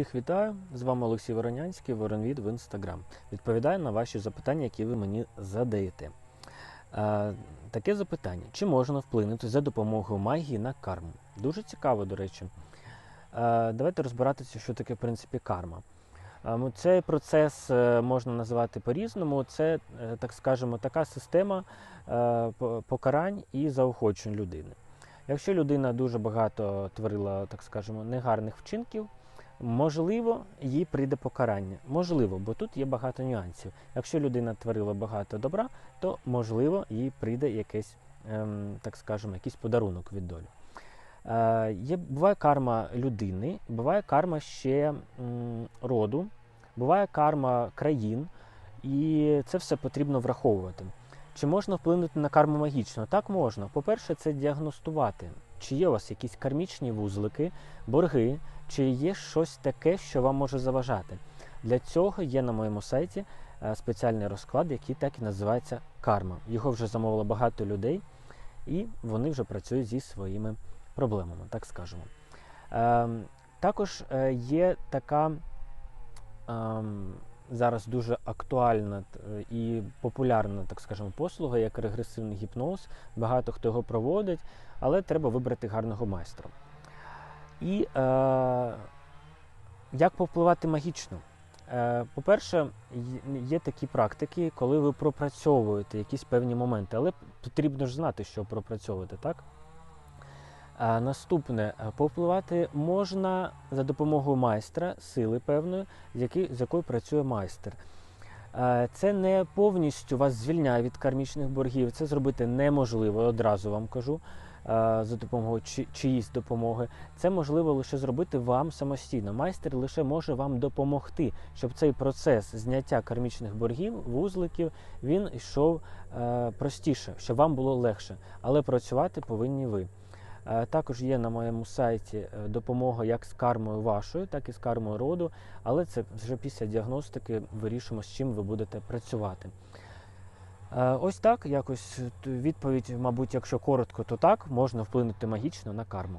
Всіх вітаю! З вами Олексій Воронянський, Воронвід в інстаграм. Відповідаю на ваші запитання, які ви мені задаєте. Е, таке запитання: чи можна вплинути за допомогою магії на карму? Дуже цікаво, до речі. Е, давайте розбиратися, що таке в принципі карма. Е, Цей процес е, можна називати по-різному. Це, е, так скажемо, така система е, покарань і заохочень людини. Якщо людина дуже багато творила, так скажемо, негарних вчинків, можливо, їй прийде покарання. Можливо, бо тут є багато нюансів. Якщо людина творила багато добра, то можливо їй прийде якийсь, ем, так скажемо, якийсь подарунок від долі. Е, буває карма людини, буває карма ще м, роду, буває карма країн, і це все потрібно враховувати. Чи можна вплинути на карму магічно? Так можна. По-перше, це діагностувати, чи є у вас якісь кармічні вузлики, борги, чи є щось таке, що вам може заважати. Для цього є на моєму сайті е, спеціальний розклад, який так і називається карма. Його вже замовило багато людей, і вони вже працюють зі своїми проблемами, так скажемо. Ем, також е, є така ем, зараз дуже актуальна е, і популярна, так скажемо, послуга, як регресивний гіпноз. Багато хто його проводить, але треба вибрати гарного майстра. І е, як повпливати магічно? Е, По-перше, є такі практики, коли ви пропрацьовуєте якісь певні моменти, але потрібно ж знати, що пропрацьовувати, так? Наступне, е, повпливати можна за допомогою майстра, сили певної, з, який, з якою працює майстер. Е, Це не повністю вас звільняє від кармічних боргів. Це зробити неможливо, одразу вам кажу, е, за допомогою чи, чиїсь допомоги. Це можливо лише зробити вам самостійно. Майстер лише може вам допомогти, щоб цей процес зняття кармічних боргів, вузликів, він йшов простіше, щоб вам було легше. Але працювати повинні ви. Е, Також є на моєму сайті е, допомога як з кармою вашою, так і з кармою роду, але це вже після діагностики вирішимо, з чим ви будете працювати. Е, Ось так, якось відповідь, мабуть, якщо коротко, то так, можна вплинути магічно на карму.